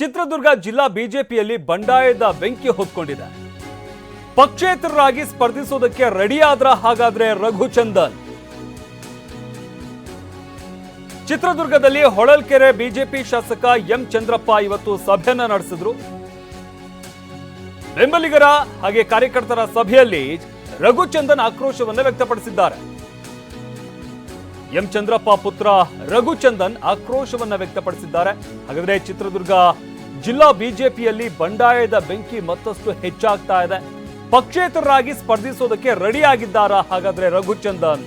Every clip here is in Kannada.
ಚಿತ್ರದುರ್ಗ ಜಿಲ್ಲಾ ಬಿಜೆಪಿಯಲ್ಲಿ ಬಂಡಾಯದ ಬೆಂಕಿ ಹೊತ್ಕೊಂಡಿದೆ. ಪಕ್ಷೇತರರಾಗಿ ಸ್ಪರ್ಧಿಸೋದಕ್ಕೆ ರೆಡಿಯಾದ್ರ ಹಾಗಾದ್ರೆ ರಘುಚಂದನ್. ಚಿತ್ರದುರ್ಗದಲ್ಲಿ ಹೊಳಲ್ಕೆರೆ ಬಿಜೆಪಿ ಶಾಸಕ ಎಂ ಚಂದ್ರಪ್ಪ ಇವತ್ತು ಸಭೆಯನ್ನ ನಡೆಸಿದ್ರು. ಬೆಂಬಲಿಗರ ಹಾಗೆ ಕಾರ್ಯಕರ್ತರ ಸಭೆಯಲ್ಲಿ ರಘುಚಂದನ್ ಆಕ್ರೋಶವನ್ನು ವ್ಯಕ್ತಪಡಿಸಿದ್ದಾರೆ. ಎಂ ಚಂದ್ರಪ್ಪ ಪುತ್ರ ರಘುಚಂದನ್ ಆಕ್ರೋಶವನ್ನ ವ್ಯಕ್ತಪಡಿಸಿದ್ದಾರೆ. ಹಾಗಾದ್ರೆ ಚಿತ್ರದುರ್ಗ ಜಿಲ್ಲಾ ಬಿಜೆಪಿಯಲ್ಲಿ ಬಂಡಾಯದ ಬೆಂಕಿ ಮತ್ತಷ್ಟು ಹೆಚ್ಚಾಗ್ತಾ ಇದೆ. ಪಕ್ಷೇತರರಾಗಿ ಸ್ಪರ್ಧಿಸೋದಕ್ಕೆ ರೆಡಿ ಆಗಿದ್ದಾರಾ ಹಾಗಾದ್ರೆ ರಘುಚಂದನ್?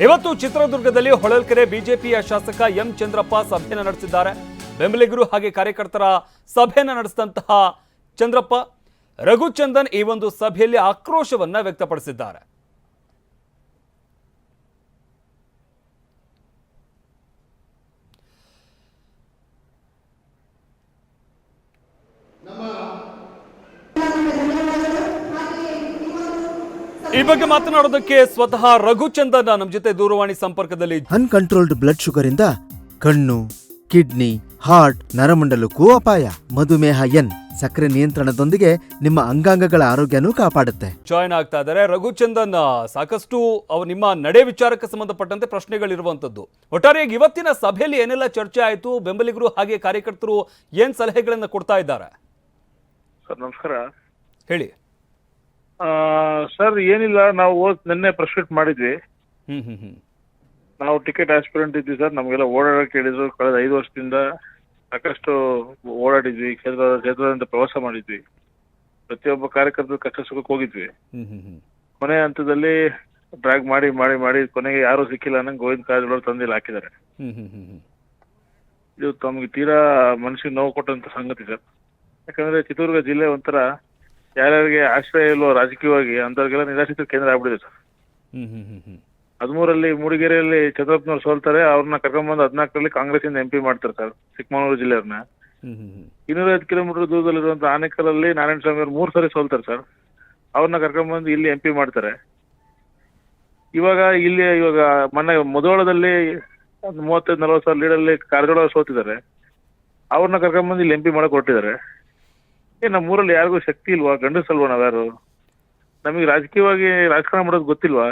ಇವತ್ತು ಚಿತ್ರದುರ್ಗದಲ್ಲಿ ಹೊಳಲ್ಕೆರೆ ಬಿಜೆಪಿಯ ಶಾಸಕ ಎಂ ಚಂದ್ರಪ್ಪ ಸಭೆಯನ್ನು ನಡೆಸಿದ್ದಾರೆ. ಬೆಂಬಲಿಗರು ಹಾಗೆ ಕಾರ್ಯಕರ್ತರ ಸಭೆಯನ್ನು ನಡೆಸಿದಂತಹ ಚಂದ್ರಪ್ಪ, ರಘುಚಂದನ್ ಈ ಒಂದು ಸಭೆಯಲ್ಲಿ ಆಕ್ರೋಶವನ್ನ ವ್ಯಕ್ತಪಡಿಸಿದ್ದಾರೆ. ಈ ಬಗ್ಗೆ ಮಾತನಾಡೋದಕ್ಕೆ ಸ್ವತಃ ರಘುಚಂದನ್ ನಮ್ಮ ಜೊತೆ ದೂರವಾಣಿ ಸಂಪರ್ಕದಲ್ಲಿ ಅನ್ಕಂಟ್ರೋಲ್ಡ್ ಬ್ಲಡ್ ಶುಗರ್ ಇಂದ ಕಣ್ಣು ಕಿಡ್ನಿ ಹಾರ್ಟ್ ನರಮಂಡಲಕ್ಕೂ ಅಪಾಯ. ಮಧುಮೇಹ ಎನ್ ಸಕ್ಕರೆ ನಿಯಂತ್ರಣದೊಂದಿಗೆ ನಿಮ್ಮ ಅಂಗಾಂಗಗಳ ಆರೋಗ್ಯನೂ ಕಾಪಾಡುತ್ತೆ. ಜಾಯ್ನ್ ಆಗ್ತಾ ಇದ್ದಾರೆ. ರಘುಚಂದನ್ ಸಾಕಷ್ಟು ಅವ ನಿಮ್ಮ ನಡೆ ವಿಚಾರಕ್ಕೆ ಸಂಬಂಧಪಟ್ಟಂತೆ ಪ್ರಶ್ನೆಗಳಿರುವಂತದ್ದು ಒಟ್ಟಾರೆಯಾಗಿ ಇವತ್ತಿನ ಸಭೆಯಲ್ಲಿ ಏನೆಲ್ಲ ಚರ್ಚೆ ಆಯಿತು ಬೆಂಬಲಿಗರು ಹಾಗೆ ಕಾರ್ಯಕರ್ತರು ಏನ್ ಸಲಹೆಗಳನ್ನ ಕೊಡ್ತಾ ಇದ್ದಾರೆ? ಸರ್ ನಮಸ್ಕಾರ. ಹೇಳಿ. ಸರ್ ಏನಿಲ್ಲ ನಾವು ಹೋದ್ ನಿನ್ನೆ ಪ್ರಸ್ಕ್ರಿಪ್ಟ್ ಮಾಡಿದ್ವಿ. ಹ್ಮ್ ಹ್ಮ್ ಹ್ಮ್. ನಾವು ಟಿಕೆಟ್ ಆಸ್ಪಿರೆಂಟ್ ಇದ್ವಿ ಸರ್. ನಮಗೆಲ್ಲ ಓಡಾಡಕ್ಕೆ ಹೇಳಿದ್ರು ಕಳೆದ ಐದು ವರ್ಷದಿಂದ ಸಾಕಷ್ಟು ಓಡಾಡಿದ್ವಿ. ಕ್ಷೇತ್ರ ಕ್ಷೇತ್ರದಿಂದ ಪ್ರವಾಸ ಮಾಡಿದ್ವಿ. ಪ್ರತಿಯೊಬ್ಬ ಕಾರ್ಯಕರ್ತರು ಕಷ್ಟ ಸುಖಕ್ಕೆ ಹೋಗಿದ್ವಿ. ಹ್ಮ್ ಹ್ಮ್ ಹ್ಮ್. ಕೊನೆ ಹಂತದಲ್ಲಿ ಡ್ರಾಗ್ ಮಾಡಿ ಮಾಡಿ ಮಾಡಿ ಕೊನೆಗೆ ಯಾರು ಸಿಕ್ಕಿಲ್ಲ ಅನ್ನಂಗೆ ಗೋವಿಂದ ಕಾರಜೋಳ ತಂದಿಲ್ಲ ಹಾಕಿದ್ದಾರೆ. ಹ್ಮ್ ಹ್ಮ್ ಹ್ಮ್ ಹ್ಮ್. ಇದು ತಮಗೆ ತೀರಾ ಮನಸ್ಸಿಗೆ ನೋವು ಕೊಟ್ಟಂತ ಸಂಗತಿ ಸರ್. ಯಾಕಂದ್ರೆ ಚಿತ್ರದುರ್ಗ ಜಿಲ್ಲೆ ಒಂಥರ ಯಾರ್ಯಾರಿಗೆ ಆಶ್ರಯ ಇಲ್ಲೋ ರಾಜಕೀಯವಾಗಿ ಅಂಥವ್ರಿಗೆಲ್ಲ ನಿರಾಶಿತ ಕೇಂದ್ರ ಆಗ್ಬಿಡಿದೆ ಸರ್. ಹ್ಮ್ ಹ್ಮ್ ಹ್ಮ್ ಹ್ಮ್. ಹದಿಮೂರಲ್ಲಿ ಮೂಡಿಗೆರೆಯಲ್ಲಿ ಚಂದ್ರಪ್ಪನವ್ರು ಸೋಲ್ತಾರೆ ಅವ್ರನ್ನ ಕರ್ಕೊಂಡ್ಬಂದು ಹದಿನಾಲ್ಕರಲ್ಲಿ ಕಾಂಗ್ರೆಸ್ಸಿಂದ ಎಂ ಪಿ ಮಾಡ್ತಾರೆ ಸರ್ ಚಿಕ್ಕಮಗಳೂರು ಜಿಲ್ಲೆಯವ್ರನ್ನ. ಇನ್ನೂರ ಹ್ಮ್ ಹ್ಮ್. ಇನ್ನೂರೈವತ್ತು ಕಿಲೋಮೀಟರ್ ದೂರದಲ್ಲಿರುವಂತ ಆನೇಕಲಲ್ಲಿ ನಾರಾಯಣ ಸ್ವಾಮಿ ಅವರು ಮೂರು ಸರಿ ಸೋಲ್ತಾರೆ ಸರ್. ಅವ್ರನ್ನ ಕರ್ಕೊಂಡ್ಬಂದು ಇಲ್ಲಿ ಎಂ ಪಿ ಮಾಡ್ತಾರೆ. ಇವಾಗ ಇಲ್ಲಿ ಇವಾಗ ಮೊನ್ನೆ ಮುಧೋಳದಲ್ಲಿ ಒಂದು ಮೂವತ್ತೈದು ನಲವತ್ತು ಸಾವಿರ ಲೀಡಲ್ಲಿ ಕಾರಜೋಳ ಅವ್ರು ಸೋತಿದ್ದಾರೆ. ಅವ್ರನ್ನ ಕರ್ಕೊಂಡ್ಬಂದು ಇಲ್ಲಿ ಎಂ ಪಿ ಮಾಡಕ್ ಹೊರಟಿದ್ದಾರೆ. ಏ ನಮ್ಮೂರಲ್ಲಿ ಯಾರಿಗೂ ಶಕ್ತಿ ಇಲ್ವಾ? ಗಂಡಸಲ್ವಾ ನಾವ್ಯಾರು? ನಮಗೆ ರಾಜಕೀಯವಾಗಿ ರಾಜಕಾರಣ ಮಾಡೋದು ಗೊತ್ತಿಲ್ವಾ?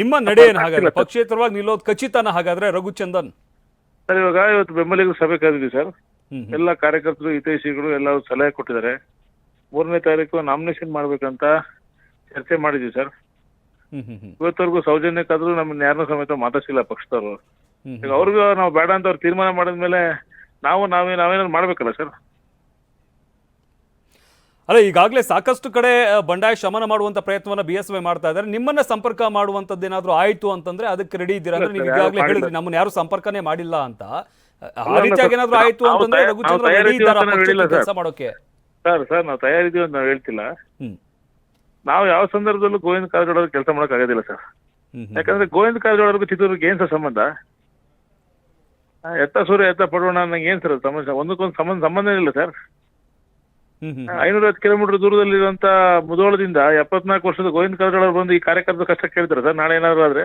ನಿಮ್ಮ ನಡೆ ಏನ್ ಹಾಗಾದ್ರೆ? ಪಕ್ಷೇತರವಾಗಿ ನಿಲ್ಲೋದು ಖಚಿತನ ಹಾಗಾದ್ರೆ ರಘುಚಂದನ್? ಸರ್ ಇವಾಗ ಇವತ್ತು ಬೆಂಬಲಿಗರು ಸಭೆ ಕರೆದಿದ್ವಿ ಸರ್. ಎಲ್ಲ ಕಾರ್ಯಕರ್ತರು ಹಿತೈಷಿಗಳು ಎಲ್ಲರೂ ಸಲಹೆ ಕೊಟ್ಟಿದ್ದಾರೆ. ಮೂರನೇ ತಾರೀಕು ನಾಮಿನೇಷನ್ ಮಾಡ್ಬೇಕಂತ ಚರ್ಚೆ ಮಾಡಿದ್ವಿ ಸರ್. ಇವತ್ತವರೆಗೂ ಸೌಜನ್ಯಕ್ಕಾದ್ರೂ ನಮ್ಮನ್ನ ಯಾರನ್ನೂ ಸಮೇತ ಮಾತಾಡ್ಸಿಲ್ಲ ಪಕ್ಷದವರು. ಈಗ ಅವ್ರಿಗೂ ನಾವು ಬೇಡ ಅಂತ ಅವ್ರು ತೀರ್ಮಾನ ಮಾಡಿದ್ಮೇಲೆ ನಾವು ನಾವೇ ನಾವೇನಾದ್ರು ಮಾಡ್ಬೇಕಲ್ಲ ಸರ್? ಅಲ್ಲ ಈಗಾಗಲೇ ಸಾಕಷ್ಟು ಕಡೆ ಬಂಡಾಯ ಶಮನ ಮಾಡುವಂತ ಪ್ರಯತ್ನವನ್ನ ಬಿ ಎಸ್ ವೈ ಮಾಡ್ತಾ ಇದ್ದಾರೆ. ನಿಮ್ಮನ್ನ ಸಂಪರ್ಕ ಮಾಡುವಂತದ್ದು ಏನಾದ್ರೂ ಆಯ್ತು ಅಂತಂದ್ರೆ ಅದಕ್ಕೆ ರೆಡಿ ಇದ್ದೀರಾ ಅಂದ್ರೆ ನೀವು ಈಗಾಗಲೇ ಹೇಳಿದ್ರಿ ನಮ್ಮನ್ನ ಯಾರು ಸಂಪರ್ಕನೇ ಮಾಡಿಲ್ಲ ಅಂತ. ಆ ರೀತಿಯಾಗಿ ಏನಾದ್ರು ಆಯ್ತು ಅಂತಂದ್ರೆ ರಘುಚಂದ್ರ ರೆಡಿ ಇದ್ದಾರ ಕೆಲಸ ಮಾಡೋಕೆ? ಸರ್. ಸರ್ ನಾವು ತಯಾರಿದ್ದೀವಿ ಅಂತ ನಾವು ಹೇಳ್ತಿಲ್ಲ. ನಾವು ಯಾವ ಸಂದರ್ಭದಲ್ಲೂ ಗೋವಿಂದ ಕಾರಜೋಳ ಕೆಲಸ ಮಾಡಕ್ ಆಗೋದಿಲ್ಲ ಸರ್. ಯಾಕಂದ್ರೆ ಗೋವಿಂದ ಕಾರಜೋಳ ಚಿತ್ರದುರ್ಗ ಏನ್ ಸರ್ ಸಂಬಂಧ? ಎತ್ತ ಸೂರ್ಯ ಎತ್ತ ಪಡೋಣ ಅನ್ನಂಗೆ ಏನ್ ಸರ್ ಸಮಸ್ಯೆ ಒಂದಕ್ಕೊಂದು ಸಂಬಂಧ ಸಂಬಂಧ ಇಲ್ಲ ಸರ್. ಹ್ಮ್ ಕಿಲೋಮೀಟರ್ ದೂರದಲ್ಲಿ ಕಿಲೋಮೀಟರ್ ದೂರದಲ್ಲಿರುವಂತ ಮುಧೋಳದಿಂದ ಎಪ್ಪತ್ನಾಲ್ಕು ವರ್ಷದ ಗೋವಿಂದ ಕಾರಜೋಳ ಬಂದು ಈ ಕಾರ್ಯಕರ್ತರ ಕಷ್ಟ ಕೇಳ್ತಾರೆ ಸರ್. ನಾಳೆ ಏನಾದ್ರು ಆದ್ರೆ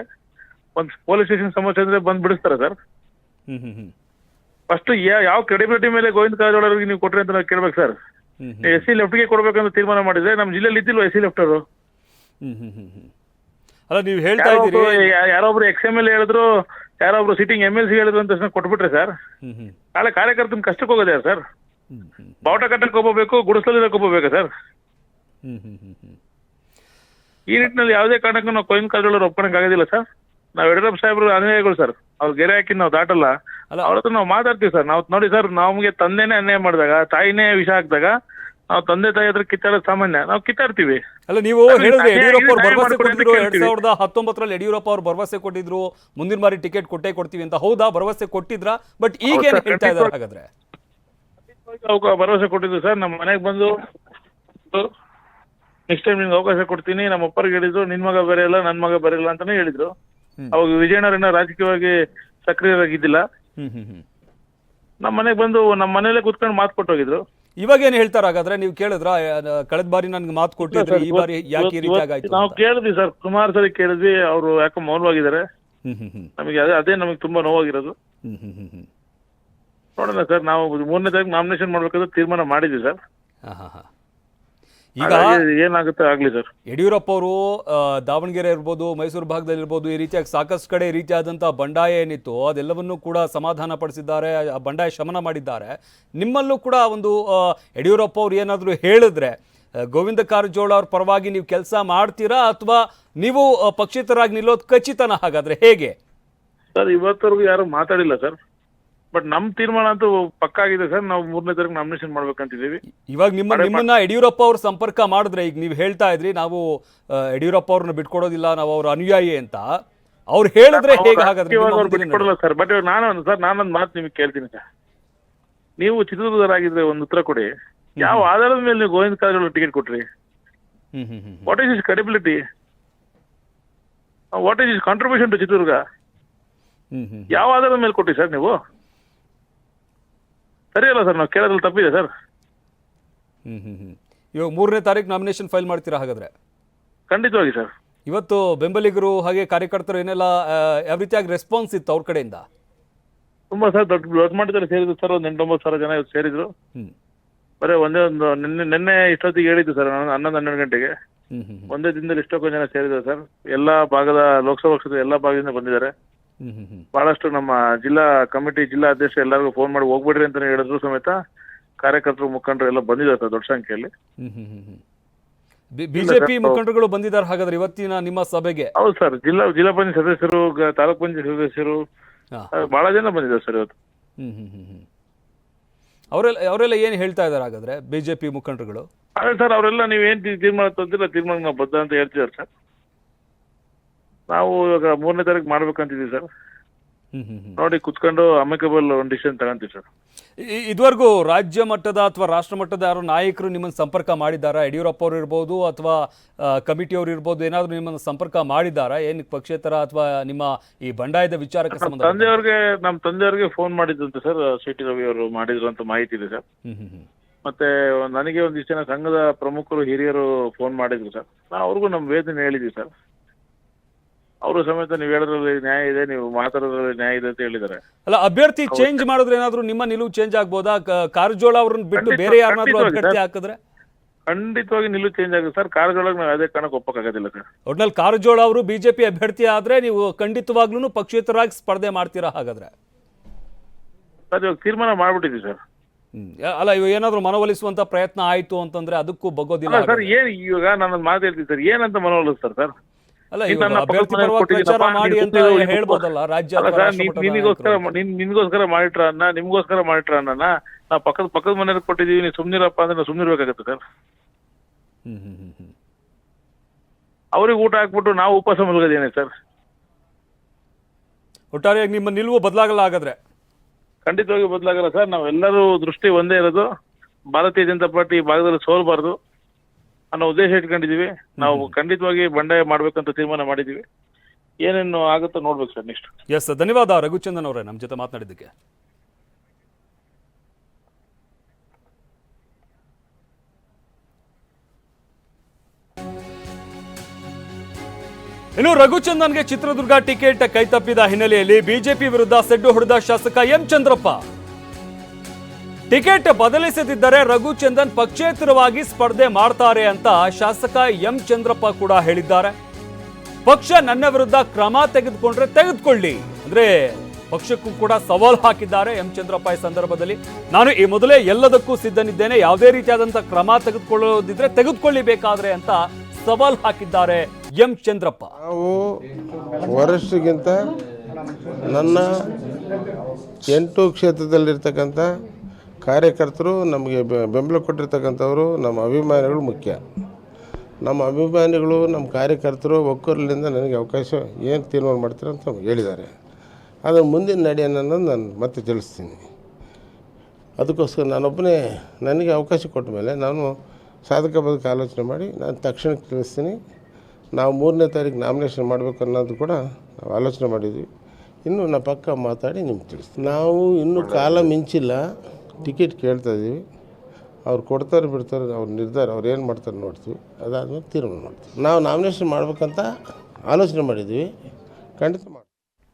ಒಂದು ಪೊಲೀಸ್ ಸ್ಟೇಷನ್ ಸಮಸ್ಯೆ ಅಂದ್ರೆ ಬಂದು ಬಿಡಿಸ್ತಾರೆ ಸರ್. ಫಸ್ಟ್ ಯಾವ ಕ್ರೆಡಿಬಿಲಿಟಿ ಮೇಲೆ ಗೋವಿಂದ ಕಾರಜೋಳ ಅವ್ರಿಗೆ ನೀವು ಕೊಟ್ರಿ ಅಂತ ನಾವು ಕೇಳ್ಬೇಕು ಸರ್. ಎಸ್ ಸಿ ಲೆಫ್ಟ್ಗೆ ಕೊಡ್ಬೇಕಂತ ತೀರ್ಮಾನ ಮಾಡಿದ್ರೆ ನಮ್ಮ ಜಿಲ್ಲೆಯಲ್ಲಿ ಇದ್ದಿಲ್ವ ಎಸ್ ಸಿ ಲೆಫ್ಟ್ ಅವರು? ಅಲ್ಲ ನೀವು ಹೇಳ್ತಾ ಇದ್ದೀರಿ. ಯಾರೊಬ್ರು ಎಕ್ಸ್ ಎಂ ಎಲ್ ಹೇಳಿದ್ರು ಯಾರೊಬ್ರು ಸಿಟಿಂಗ್ ಎಂ ಎಲ್ ಸಿ ಹೇಳಿದ್ರು ಅಂತ ಕೊಟ್ಬಿಟ್ರೆ ಸರ್. ನಾಳೆ ಕಾರ್ಯಕರ್ತನ ಕಷ್ಟಕ್ಕೆ ಹೋಗೋದೇ ಸರ್? ಬಾವುಟ ಕಟ್ಟಕ್ಕೆ ಹೋಗ್ಬೇಕು ಗುಡಿಸಲಿರಕ್ಕೆ ಒಪ್ಪಬೇಕಾ ಸರ್? ಈ ನಿಟ್ಟಿನಲ್ಲಿ ಯಾವುದೇ ಕಾರಣಕ್ಕೂ ನಾವು ಕೊಯ್ನ್ ಕಾಲದಲ್ಲಿ ಒಪ್ಕೊಳಕ್ ಆಗೋದಿಲ್ಲ ಸರ್. ನಾವು ಯಡಿಯೂರಪ್ಪ ಸಾಹೇಬ್ರ ಅನ್ಯಾಯಗಳು ಸರ್. ಅವ್ರು ಗೆರೆ ಹಾಕಿ ನಾವು ದಾಟಲ್ಲ. ಅವ್ರ ಹತ್ರ ನಾವು ಮಾತಾಡ್ತೀವಿ ಸರ್. ನಾವು ನೋಡಿ ಸರ್ ನಮಗೆ ತಂದೆನೇ ಅನ್ಯಾಯ ಮಾಡಿದಾಗ ತಾಯಿನೇ ವಿಷ ಹಾಕಿದಾಗ ನಾವು ತಂದೆ ತಾಯಿ ಹತ್ರ ಕಿತ್ತಾಡೋದು ಸಾಮಾನ್ಯ. ನಾವು ಕಿತ್ತಾಡ್ತೀವಿ. ಅಲ್ಲ ನೀವು ಹೇಳಿದ್ರೆ ಯಡಿಯೂರಪ್ಪ ಅವ್ರು ಭರವಸೆ ಕೊಟ್ಟಿದ್ರು ಎರಡ್. ಸಾವಿರದ ಹತ್ತೊಂಬತ್ತರಲ್ಲಿ ಯಡಿಯೂರಪ್ಪ ಅವ್ರು ಭರವಸೆ ಕೊಟ್ಟಿದ್ರು ಮುಂದಿನ ಬಾರಿ ಟಿಕೆಟ್ ಕೊಟ್ಟೇ ಕೊಡ್ತೀವಿ ಅಂತ. ಹೌದಾ ಭರವಸೆ ಕೊಟ್ಟಿದ್ರಾ? ಬಟ್ ಈಗ ಹೌದು ಹೇಳ್ತಾ ಇದ್ದಾರೆ ಹಾಗಾದ್ರೆ? ಭರವಸೆ ಕೊಟ್ಟಿದ್ದು ಸರ್. ನಮ್ಮ ಮನೆಗೆ ಬಂದು ನೆಕ್ಸ್ಟ್ ಟೈಮ್ ನಿಮ್ಗೆ ಅವಕಾಶ ಕೊಡ್ತೀನಿ. ನಮ್ಮ ಅಪ್ಪರಿಗೆ ಹೇಳಿದ್ರು ನಿನ್ ಮಗ ಬರೆಯಲ್ಲ ನನ್ನ ಮಗ ಬರೆಯಲ್ಲ ಅಂತಾನೆ ಹೇಳಿದ್ರು. ಅವಾಗ ವಿಜಯನಗರನ ರಾಜಕೀಯವಾಗಿ ಸಕ್ರಿಯರಾಗಿದ್ದಿಲ್ಲ. ನಮ್ಮ ಮನೆಗೆ ಬಂದು ನಮ್ಮ ಮನೇಲೆ ಕೂತ್ಕೊಂಡು ಮಾತು ಕೊಟ್ಟೋಗಿದ್ರು ಇವಾಗ ಏನ್ ಹೇಳ್ತಾರ? ಹಾಗಾದ್ರೆ ನೀವು ಕೇಳಿದ್ರ? ಕಳೆದ ಬಾರಿ ನನ್ಗೆ ಮಾತು ಕೊಟ್ಟಿದ್ರು. ಈ ಬಾರಿ ಯಾಕೆ ಈ ರೀತಿ ಆಗಾಯ್ತು ನಾವು? ಕೇಳಿದ್ವಿ ಸರ್. ಕುಮಾರ್ ಸರಿ ಕೇಳಿದ್ವಿ. ಅವರು ಯಾಕೋ ಮೌನವಾಗಿದ್ದಾರೆ ನಮಗೆ ಅದೇ ಅದೇ ನಮಗೆ ತುಂಬಾ ನೋವಾಗಿರೋದು. ನೋಡೋಣ ಸರ್ ನಾವು ಮೂರನೇ ತಾರೀಕು ನಾಮಿನೇಷನ್ ಮಾಡ್ಬೇಕಾದ್ರೆ ತೀರ್ಮಾನ ಮಾಡಿದ್ವಿ ಸರ್. ಹಾಂ ಹಾಂ ಹಾಂ. ಈಗ ಹಾಗಾಗಿ ಏನಾಗುತ್ತೆ ಆಗ್ಲಿ ಸರ್. ಯಡಿಯೂರಪ್ಪ ಅವರು ದಾವಣಗೆರೆ ಇರ್ಬೋದು ಮೈಸೂರು ಭಾಗದಲ್ಲಿ ಇರ್ಬೋದು ಈ ರೀತಿಯಾಗಿ ಸಾಕಷ್ಟು ಕಡೆ ಈ ರೀತಿಯಾದಂಥ ಬಂಡಾಯ ಏನಿತ್ತು ಅದೆಲ್ಲವನ್ನೂ ಕೂಡ ಸಮಾಧಾನ ಪಡಿಸಿದ್ದಾರೆ ಆ ಬಂಡಾಯ ಶಮನ ಮಾಡಿದ್ದಾರೆ. ನಿಮ್ಮಲ್ಲೂ ಕೂಡ ಒಂದು ಆ, ಯಡಿಯೂರಪ್ಪ ಅವರು ಏನಾದರೂ ಹೇಳಿದ್ರೆ ಆ, ಗೋವಿಂದ ಕಾರಜೋಳ ಅವ್ರ ಪರವಾಗಿ ನೀವು ಕೆಲಸ ಮಾಡ್ತೀರಾ ಅಥವಾ ನೀವು ಆ, ಪಕ್ಷೇತರಾಗಿ ನಿಲ್ಲೋದು ಖಚಿತನ ಹಾಗಾದ್ರೆ ಹೇಗೆ? ಸರ್ ಇವತ್ತರೆಗೂ ಯಾರು ಮಾತಾಡಿಲ್ಲ ಸರ್. ಬಟ್ ನಮ್ ತೀರ್ಮಾನ ಅಂತೂ ಪಕ್ಕ ಆಗಿದೆ ಸರ್. ನಾವು ಮೂರನೇ ತಾರೀಕು ನಾಮಿನೇಷನ್ ಮಾಡ್ಬೇಕಂತಿದ್ದೀವಿ. ಇವಾಗ ನಿಮ್ಮ ನಿಮ್ಮನ್ನ ಯಡಿಯೂರಪ್ಪ ಅವ್ರ ಸಂಪರ್ಕ ಮಾಡಿದ್ರೆ ಈಗ ನೀವು ಹೇಳ್ತಾ ಇದ್ರಿ ನಾವು ಆ, ಯಡಿಯೂರಪ್ಪ ಅವ್ರನ್ನ ಬಿಟ್ಕೊಡೋದಿಲ್ಲ ನಾವು ಅವ್ರ ಅನುಯಾಯಿ ಅಂತ. ಅವ್ರು ಹೇಳಿದ್ರೆ ಹೇಗೆ ಹಾಗಾದ್ರೆ? ನಿಮ್ಮ ಅವ್ರು ಮುಂದಿನ ಬಿಟ್ಕೊಡಲ್ಲ ಸರ್. ಬಟ್ ಇವಾಗ ನಾನು ಸರ್ ನಾನೊಂದು ಮಾತು ನಿಮಗೆ ಕೇಳ್ತೀನಿ ಸರ್. ನೀವು ಚಿತ್ರದುರ್ಗರಾಗಿದ್ರೆ ಒಂದು ಉತ್ತರ ಕೊಡಿ. ಯಾವ ಆಧಾರದ ಮೇಲೆ ನೀವು ಗೋವಿಂದ ಕಾರಜೋಳ ಟಿಕೆಟ್ ಕೊಟ್ರಿ? Hmm hmm hmm what is his credibility what is his contribution to Chitradurga? Hmm hmm. ಯಾವ ಆಧಾರದ ಮೇಲೆ ಕೊಟ್ರಿ ಸರ್ ನೀವು? ಸರಿ ಅಲ್ಲ ಸರ್ ನಾವು ಕೇಳೋದ್ರಲ್ಲಿ ತಪ್ಪಿದೆ ಸರ್. ಇವಾಗ ಮೂರನೇ ತಾರೀಕು ನಾಮಿನೇಷನ್ ಫೈಲ್ ಮಾಡ್ತೀರಾ ಹಾಗಾದ್ರೆ? ಖಂಡಿತವಾಗಿ ಸರ್. ಇವತ್ತು ಬೆಂಬಲಿಗರು ಹಾಗೆ ಕಾರ್ಯಕರ್ತರು ಏನೆಲ್ಲ ಆ, ಯಾವ ರೀತಿಯಾಗಿ ರೆಸ್ಪಾನ್ಸ್ ಇತ್ತು ಅವ್ರ ಕಡೆಯಿಂದ? ತುಂಬಾ ಸರ್ ದೊಡ್ಡ ದೊಡ್ಡ ಮಟ್ಟದಲ್ಲಿ ಸೇರಿದ್ರು ಸರ್ ಒಂದು ಎಂಟೊಂಬತ್ತು ಸಾವಿರ ಜನ ಇವತ್ತು ಸೇರಿದ್ರು. ಹ್ಮ್. ಬರೀ ಒಂದೇ ಒಂದು ನಿನ್ನೆ ನಿನ್ನೆ ಇಷ್ಟೊತ್ತಿಗೆ ಹೇಳಿದ್ದು ಸರ್ ನಾನು ಹನ್ನೊಂದು ಹನ್ನೆರಡು ಗಂಟೆಗೆ. ಒಂದೇ ದಿನದಲ್ಲಿ ಇಷ್ಟೊಂದು ಜನ ಸೇರಿದ್ರು ಸರ್. ಎಲ್ಲಾ ಭಾಗದ ಲೋಕಸಭಾ ಕ್ಷೇತ್ರದ ಎಲ್ಲಾ ಭಾಗದಿಂದ ಬಂದಿದ್ದಾರೆ. ಬಹಳಷ್ಟು ನಮ್ಮ ಜಿಲ್ಲಾ ಕಮಿಟಿ ಜಿಲ್ಲಾ ಅಧ್ಯಕ್ಷ ಎಲ್ಲರಿಗೂ ಫೋನ್ ಮಾಡಿ ಹೋಗ್ಬೇಡ್ರಿ ಅಂತ ಹೇಳಿದ್ರು ಸಮೇತ ಕಾರ್ಯಕರ್ತರು ಮುಖಂಡರು ಎಲ್ಲ ಬಂದಿದ್ದಾರೆ ಸರ್ ದೊಡ್ಡ ಸಂಖ್ಯೆಯಲ್ಲಿ. ಬಿಜೆಪಿ ಮುಖಂಡರುಗಳು ಬಂದಿದ್ದಾರೆ ಹಾಗಾದ್ರೆ ಇವತ್ತಿನ ನಿಮ್ಮ ಸಭೆಗೆ? ಹೌದು ಸರ್ ಜಿಲ್ಲಾ ಜಿಲ್ಲಾ ಪಂಚಾಯತ್ ಸದಸ್ಯರು ಗ- ತಾಲೂಕ್ ಪಂಚಾಯತ್ ಸದಸ್ಯರು. ಬಹಳ ಜನ ಬಂದಿದ್ದಾರೆ ಸರ್ ಇವತ್ತು. ಹ್ಮ್ ಹ್ಮ್ ಹ್ಮ್ ಹ್ಮ್. ಅವರೆಲ್ಲ ಅವರೆಲ್ಲ ಏನು ಹೇಳ್ತಾ ಇದ್ದಾರೆ ಹಾಗಾದ್ರೆ ಬಿಜೆಪಿ ಮುಖಂಡರುಗಳು? ಅದೇ ಸರ್ ಅವರೆಲ್ಲ ನೀವೇನ್ ತೀರ್ಮಾನ ತಂದಿಲ್ಲ ತೀರ್ಮಾನ ನಾವು ಬದ್ಧ ಅಂತ ಹೇಳ್ತಿದ್ದಾರೆ ಸರ್. ನಾವು ಇವಾಗ ಮೂರನೇ ತಾರೀಕು ಮಾಡ್ಬೇಕಂತಿದ್ದೀವಿ ಸರ್. ನೋಡಿ ಕುತ್ಕೊಂಡು ಅಮಿಕಬಲ್ ಒಂದು ಡಿಸಿಷನ್ ತಗೊಂತೀವಿ ಸರ್. ಇದುವರೆಗೂ ರಾಜ್ಯ ಮಟ್ಟದ ಅಥವಾ ರಾಷ್ಟ್ರ ಮಟ್ಟದ ಯಾರು ನಾಯಕರು ನಿಮ್ಮನ್ನು ಸಂಪರ್ಕ ಮಾಡಿದ್ದಾರಾ? ಯಡಿಯೂರಪ್ಪ ಅವರು ಇರ್ಬೋದು ಅಥವಾ ಕಮಿಟಿಯವರು ಇರ್ಬೋದು ಏನಾದರೂ ನಿಮ್ಮನ್ನು ಸಂಪರ್ಕ ಮಾಡಿದ್ದಾರಾ? ಏನು ಪಕ್ಷೇತರ ಅಥವಾ ನಿಮ್ಮ ಈ ಬಂಡಾಯದ ವಿಚಾರಕ್ಕೆ ಸಂಬಂಧ ತಂದೆಯವ್ರಿಗೆ ನಮ್ಮ ತಂದೆಯವ್ರಿಗೆ ಫೋನ್ ಮಾಡಿದ್ದಂತೆ ಸರ್ ಸಿ ಟಿ ರವಿ ಅವರು ಮಾಡಿದ್ರು ಅಂತ ಮಾಹಿತಿ ಇದೆ ಸರ್. ಹ್ಮ್ ಹ್ಮ್ ಹ್ಮ್. ಮತ್ತೆ ನನಗೆ ಒಂದಿಷ್ಟು ಜನ ಸಂಘದ ಪ್ರಮುಖರು ಹಿರಿಯರು ಫೋನ್ ಮಾಡಿದ್ರು ಸರ್. ನಾವು ಅವ್ರಿಗೂ ನಮ್ಮ ವೇದನೆ ಹೇಳಿದ್ವಿ ಸರ್. ಅವರು ಸಮೇತ ನೀವು ಹೇಳೋದ್ರಲ್ಲಿ ನ್ಯಾಯ ಇದೆ ನೀವು ಮಾತಾಡೋದ್ರಲ್ಲಿ ನ್ಯಾಯ ಇದೆ ಅಂತ ಹೇಳಿದ್ದಾರೆ. ಅಲ್ಲ ಅಭ್ಯರ್ಥಿ ಚೇಂಜ್ ಮಾಡಿದ್ರೆ ಏನಾದ್ರೂ ನಿಮ್ಮ ನಿಲುವು ಚೇಂಜ್ ಆಗ್ಬೋದಾ? ಕ- ಕಾರಜೋಳ ಅವ್ರನ್ನ ಬಿಟ್ಟು ಖಂಡಿತ- ಬೇರೆ ಯಾರನ್ನಾದ್ರೂ ಖಂಡಿತವಾಗಿ ಅಭ್ಯರ್ಥಿ. ಹಾಕಿದ್ರೆ? ಖಂಡಿತವಾಗಿ ನಿಲುವು ಚೇಂಜ್ ಆಗುತ್ತೆ ಸರ್. ಕಾರಜೋಳ ನಾವು ಯಾವುದೇ ಕಾರಣಕ್ಕೆ ಒಪ್ಪಕ್ಕಾಗೋದಿಲ್ಲ ಸರ್. ಒಟ್ನಲ್ಲಿ ಕಾರಜೋಳ ಅವರು ಬಿಜೆಪಿ ಅಭ್ಯರ್ಥಿ ಆದ್ರೆ ನೀವು ಖಂಡಿತವಾಗ್ಲೂ ಪಕ್ಷೇತರಾಗಿ ಸ್ಪರ್ಧೆ ಮಾಡ್ತೀರಾ ಹಾಗಾದ್ರೆ? ಸರ್ ಇವಾಗ ತೀರ್ಮಾನ ಮಾಡ್ಬಿಟ್ಟಿದ್ವಿ ಸರ್. ಹ್ಮ್. ಅಲ್ಲ ಇವಾಗ ಏನಾದರೂ ಮನವೊಲಿಸುವಂತ ಪ್ರಯತ್ನ ಆಯ್ತು ಅಂತಂದ್ರೆ ಅದಕ್ಕೂ ಬಗ್ಗೋದಿಲ್ಲ ಅಲ್ಲ ಸರ್ ಹಾಗಾದ್ರೆ. ಏನ್ ಇವಾಗ ನಾನು ಮಾತು ಹೇಳ್ತೀನಿ ಸರ್. ಏನಂತ ಮನವೊಲಿಸ್ತಾರೆ ಸರ್? ಅಲ್ಲ ಅಭ್ಯರ್ಥಿ ಪರವಾಗಿ ಪ್ರಚಾರ ಕೊಟ್ಟಿದ್ದೀನಪ್ಪ, ಮಾಡಿ ಅಂತ ಹೇಳ್ಬೋದಲ್ಲ ರಾಜ್ಯ ಅಲ್ಲ ಅಥವಾ ಸರ್ ರಾಷ್ಟ್ರ ನಿನಗೋಸ್ಕರ ನಿನ್ಗೋಸ್ಕರ ಮಾಡಿಟ್ರ ಅನ್ನ ನಿಮ್ಗೋಸ್ಕರ ಮಾಡಿಟ್ರ ಅನ್ನ ನಾವು ಪಕ್ಕದ ಪಕ್ಕದ ಮನೆಯವ್ರಿಗೆ ಕೊಟ್ಟಿದೀವಿ ನೀವು ಸುಮ್ನಿರಪ್ಪ ಅಂದ್ರೆ ನಾವು ಸುಮ್ನಿರ್ಬೇಕಾಗತ್ತೆ ಸರ್. ಅವ್ರಿಗೆ ಊಟ ಹಾಕ್ಬಿಟ್ಟು ನಾವು ಉಪವಾಸ ಮಲಗೋದೇನೆ ಸರ್. ಒಟ್ಟಾರೆಯಾಗಿ ನಿಮ್ಮ ನಿಲುವು ಬದಲಾಗಲ್ಲ ಹಾಗಾದ್ರೆ? ಖಂಡಿತವಾಗಿ ಬದಲಾಗಲ್ಲ ಸರ್. ನಾವೆಲ್ಲರೂ ದೃಷ್ಟಿ ಒಂದೇ ಇರೋದು. ಭಾರತೀಯ ಜನತಾ ಪಾರ್ಟಿ ಈ ಭಾಗದಲ್ಲಿ ಸೋಲ್ಬಾರ್ದು. ಅನ್ನೋ ಉದ್ದೇಶ ಇಟ್ಕೊಂಡಿದೀವಿ ನಾವು ಖಂಡಿತವಾಗಿ ಬಂಡಾಯ ಮಾಡ್ಬೇಕಂತ ತೀರ್ಮಾನ ಮಾಡಿದೀವಿ ಏನೇನು ಆಗುತ್ತೋ ನೋಡ್ಬೇಕು ಸರ್ ನೆಕ್ಸ್ಟ್ ಎಸ್ ಧನ್ಯವಾದ ರಘುಚಂದನ್ ಅವರೇ ನಮ್ಮ ಜೊತೆ ಮಾತನಾಡಿದ್ದಕ್ಕೆ. ಇನ್ನು ರಘುಚಂದನ್ಗೆ ಚಿತ್ರದುರ್ಗ ಟಿಕೆಟ್ ಕೈತಪ್ಪಿದ ಹಿನ್ನೆಲೆಯಲ್ಲಿ ಬಿಜೆಪಿ ವಿರುದ್ಧ ಸೆಡ್ಡು ಹೊಡೆದ ಶಾಸಕ ಎಂ ಚಂದ್ರಪ್ಪ. ಟಿಕೆಟ್ ಬದಲಿಸದಿದ್ದರೆ ರಘುಚಂದನ್ ಪಕ್ಷೇತರವಾಗಿ ಸ್ಪರ್ಧೆ ಮಾಡ್ತಾರೆ ಅಂತ ಶಾಸಕ ಎಂ ಚಂದ್ರಪ್ಪ ಕೂಡ ಹೇಳಿದ್ದಾರೆ. ಪಕ್ಷ ನನ್ನ ವಿರುದ್ಧ ಕ್ರಮ ತೆಗೆದುಕೊಂಡ್ರೆ ತೆಗೆದುಕೊಳ್ಳಿ ಅಂದ್ರೆ ಪಕ್ಷಕ್ಕೂ ಕೂಡ ಸವಾಲು ಹಾಕಿದ್ದಾರೆ ಎಂ ಚಂದ್ರಪ್ಪ ಈ ಸಂದರ್ಭದಲ್ಲಿ. ನಾನು ಈ ಮೊದಲೇ ಎಲ್ಲದಕ್ಕೂ ಸಿದ್ಧನಿದ್ದೇನೆ. ಯಾವುದೇ ರೀತಿಯಾದಂತಹ ಕ್ರಮ ತೆಗೆದುಕೊಳ್ಳೋದಿದ್ರೆ ತೆಗೆದುಕೊಳ್ಳಿ ಬೇಕಾದ್ರೆ ಅಂತ ಸವಾಲು ಹಾಕಿದ್ದಾರೆ ಎಂ ಚಂದ್ರಪ್ಪ. ನಾವು ವರಿಷ್ಠರಿಗಿಂತ ನನ್ನ ಎಂಟು ಕ್ಷೇತ್ರದಲ್ಲಿರ್ತಕ್ಕಂಥ ಕಾರ್ಯಕರ್ತರು ನಮಗೆ ಬೆಂಬಲ ಕೊಟ್ಟಿರ್ತಕ್ಕಂಥವ್ರು ನಮ್ಮ ಅಭಿಮಾನಿಗಳು ಮುಖ್ಯ. ನಮ್ಮ ಅಭಿಮಾನಿಗಳು, ನಮ್ಮ ಕಾರ್ಯಕರ್ತರು ಒಕ್ಕೂರಲಿಂದ ನನಗೆ ಅವಕಾಶ ಏನು ತೀರ್ಮಾನ ಮಾಡ್ತಾರೆ ಅಂತ ಹೇಳಿದ್ದಾರೆ. ಅದು ಮುಂದಿನ ನಡೆಯನ್ನು ನಾನು ಮತ್ತೆ ತಿಳಿಸ್ತೀನಿ. ಅದಕ್ಕೋಸ್ಕರ ನಾನೊಬ್ಬನೇ ನನಗೆ ಅವಕಾಶ ಕೊಟ್ಟ ಮೇಲೆ ನಾನು ಸಾಧಕ ಬದುಕ ಆಲೋಚನೆ ಮಾಡಿ ನಾನು ತಕ್ಷಣಕ್ಕೆ ತಿಳಿಸ್ತೀನಿ. ನಾವು ಮೂರನೇ ತಾರೀಕು ನಾಮಿನೇಷನ್ ಮಾಡಬೇಕು ಅನ್ನೋದು ಕೂಡ ನಾವು ಆಲೋಚನೆ ಮಾಡಿದ್ವಿ. ಇನ್ನು ನಾ ಪಕ್ಕ ಮಾತಾಡಿ ನಿಮ್ಗೆ ತಿಳಿಸ್ತೀನಿ. ನಾವು ಇನ್ನೂ ಕಾಲ ಮಿಂಚಿಲ್ಲ. ಟಿಕೆಟ್ ಕೇಳ್ತಾ ಇದ್ದೀವಿ. ಅವ್ರು ಕೊಡ್ತಾರೆ, ಬಿಡ್ತಾರೆ, ಅವ್ರು ನಿರ್ಧಾರ, ಅವ್ರು ಏನು ಮಾಡ್ತಾರೆ ನೋಡ್ತೀವಿ. ಅದಾದ್ಮೇಲೆ ತೀರ್ಮಾನ ಮಾಡ್ತೀವಿ. ನಾವು ನಾಮಿನೇಷನ್ ಮಾಡಬೇಕಂತ ಆಲೋಚನೆ ಮಾಡಿದ್ವಿ ಖಂಡಿತ